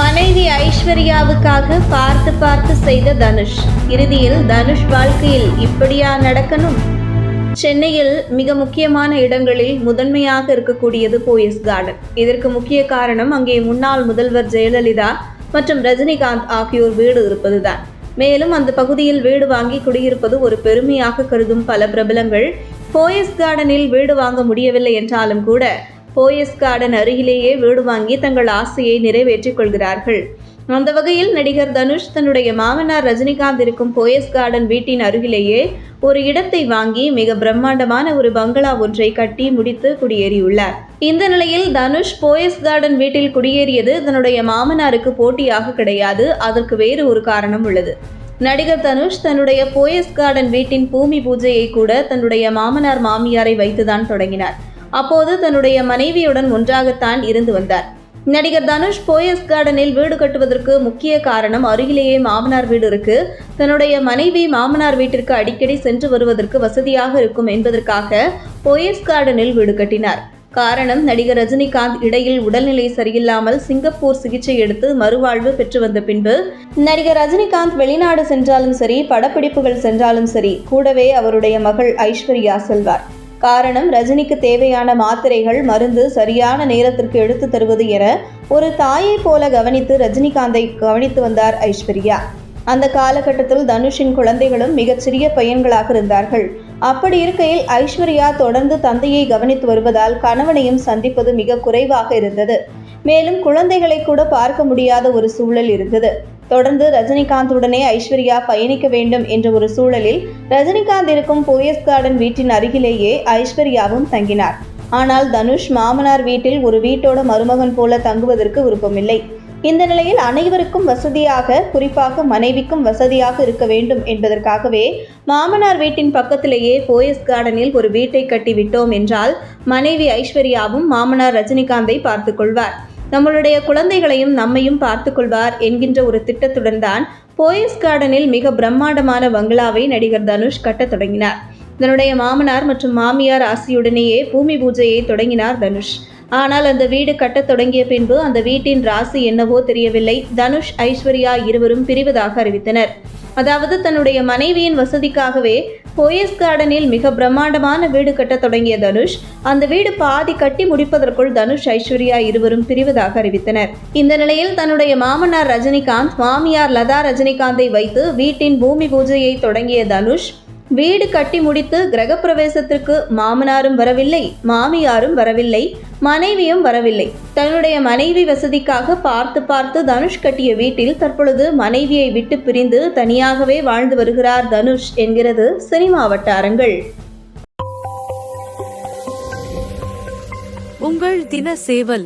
மனைவி ஐஸ்வர்யாவுக்காக பார்த்து பார்த்து செய்த தனுஷ். இறுதியில் தனுஷ் வாழ்க்கையில் இப்படியா நடக்கணும்? சென்னையில் மிக முக்கியமான இடங்களில் முதன்மையாக இருக்கக்கூடியது போயஸ் கார்டன் இதற்கு முக்கிய காரணம் அங்கே முன்னாள் முதல்வர் ஜெயலலிதா மற்றும் ரஜினிகாந்த் ஆகியோர் வீடு இருப்பதுதான். மேலும் அந்த பகுதியில் வீடு வாங்கி குடியிருப்பது ஒரு பெருமையாக கருதும் பல பிரபலங்கள். போயஸ் கார்டனில் வீடு வாங்க முடியவில்லை என்றாலும் கூட போயஸ் கார்டன் அருகிலேயே வீடு வாங்கி தங்கள் ஆசையை நிறைவேற்றிக் கொள்கிறார்கள். அந்த வகையில் நடிகர் தனுஷ் தன்னுடைய மாமனார் ரஜினிகாந்த் இருக்கும் போயஸ் கார்டன் வீட்டின் அருகிலேயே ஒரு இடத்தை வாங்கி மிக பிரம்மாண்டமான ஒரு பங்களா ஒன்றை கட்டி முடித்து குடியேறியுள்ளார். இந்த நிலையில் தனுஷ் போயஸ் கார்டன் வீட்டில் குடியேறியது தன்னுடைய மாமனாருக்கு போட்டியாக கிடையாது. அதற்கு வேறு ஒரு காரணம் உள்ளது. நடிகர் தனுஷ் தன்னுடைய போயஸ் கார்டன் வீட்டின் பூமி பூஜையை கூட தன்னுடைய மாமனார் மாமியாரை வைத்துதான் தொடங்கினார். அப்போது தன்னுடைய மனைவியுடன் ஒன்றாகத்தான் இருந்து வந்தார். நடிகர் தனுஷ் போயஸ் கார்டனில் வீடு கட்டுவதற்கு முக்கிய காரணம் அருகிலேயே மாமனார் வீடு இருக்கு. தன்னுடைய மனைவி மாமனார் வீட்டிற்கு அடிக்கடி சென்று வருவதற்கு வசதியாக இருக்கும் என்பதற்காக போயஸ் கார்டனில் வீடு கட்டினார். காரணம் நடிகர் ரஜினிகாந்த் இடையில் உடல்நிலை சரியில்லாமல் சிங்கப்பூர் சிகிச்சை எடுத்து மறுவாழ்வு பெற்று வந்த பின்பு நடிகர் ரஜினிகாந்த் வெளிநாடு சென்றாலும் சரி படப்பிடிப்புகள் சென்றாலும் சரி கூடவே அவருடைய மகள் ஐஸ்வர்யா செல்வார். காரணம் ரஜினிக்கு தேவையான மாத்திரைகள் மருந்து சரியான நேரத்திற்கு எடுத்து தருவது என ஒரு தாயை போல கவனித்து ரஜினிகாந்தை கவனித்து வந்தார் ஐஸ்வர்யா. அந்த காலகட்டத்தில் தனுஷின் குழந்தைகளும் மிகச்சிறிய பையன்களாக இருந்தார்கள். அப்படி இருக்கையில் ஐஸ்வர்யா தொடர்ந்து தந்தையை கவனித்து வருவதால் கணவனையும் சந்திப்பது மிக குறைவாக இருந்தது. மேலும் குழந்தைகளை கூட பார்க்க முடியாத ஒரு சூழல் இருந்தது. தொடர்ந்து ரஜினிகாந்துடனே ஐஸ்வர்யா பயணிக்க வேண்டும் என்ற ஒரு சூழலில் ரஜினிகாந்த் இருக்கும் போயஸ் கார்டன் வீட்டின் அருகிலேயே ஐஸ்வர்யாவும் தங்கினார். ஆனால் தனுஷ் மாமனார் வீட்டில் ஒரு வீட்டோட மருமகன் போல தங்குவதற்கு விருப்பமில்லை. இந்த நிலையில் அனைவருக்கும் வசதியாக குறிப்பாக மனைவிக்கும் வசதியாக இருக்க வேண்டும் என்பதற்காகவே மாமனார் வீட்டின் பக்கத்திலேயே போயஸ் கார்டனில் ஒரு வீட்டை கட்டி விட்டோம் என்றால் மனைவி ஐஸ்வர்யாவும் மாமனார் ரஜினிகாந்தை பார்த்துக்கொள்வார் நம்மளுடைய குழந்தைகளையும் நம்மையும் பார்த்து கொள்வார் என்கின்ற ஒரு திட்டத்துடன் தான் போயஸ் கார்டனில் மிக பிரம்மாண்டமான பங்களாவை நடிகர் தனுஷ் கட்டத் தொடங்கினார். தன்னுடைய மாமனார் மற்றும் மாமியார் ஆசியுடனேயே பூமி பூஜையை தொடங்கினார் தனுஷ். ஆனால் அந்த வீடு கட்டத் தொடங்கிய பின்பு அந்த வீட்டின் ராசி என்னவோ தெரியவில்லை. தனுஷ் ஐஸ்வர்யா இருவரும் பிரிவதாக அறிவித்தனர். அதாவது தன்னுடைய மனைவியின் வசதிக்காகவே போயஸ் கார்டனில் மிக பிரம்மாண்டமான வீடு கட்ட தொடங்கிய தனுஷ் அந்த வீடு பாதி கட்டி முடிப்பதற்குள் தனுஷ் ஐஸ்வர்யா இருவரும் பிரிவதாக அறிவித்தனர். இந்த நிலையில் தன்னுடைய மாமனார் ரஜினிகாந்த் மாமியார் லதா ரஜினிகாந்தை வைத்து வீட்டின் பூமி பூஜையை தொடங்கிய தனுஷ் வீடு கட்டி முடித்து கிரகப்பிரவேசத்திற்கு மாமனாரும் வரவில்லை மாமியாரும் வரவில்லை மனைவியும் வரவில்லை. தன்னுடைய மனைவி வசதிக்காக பார்த்து பார்த்து தனுஷ் கட்டிய வீட்டில் தற்பொழுது மனைவியை விட்டு பிரிந்து தனியாகவே வாழ்ந்து வருகிறார் தனுஷ் என்கிறது சினிமா வட்டாரங்கள் உங்கள் தின சேவல்.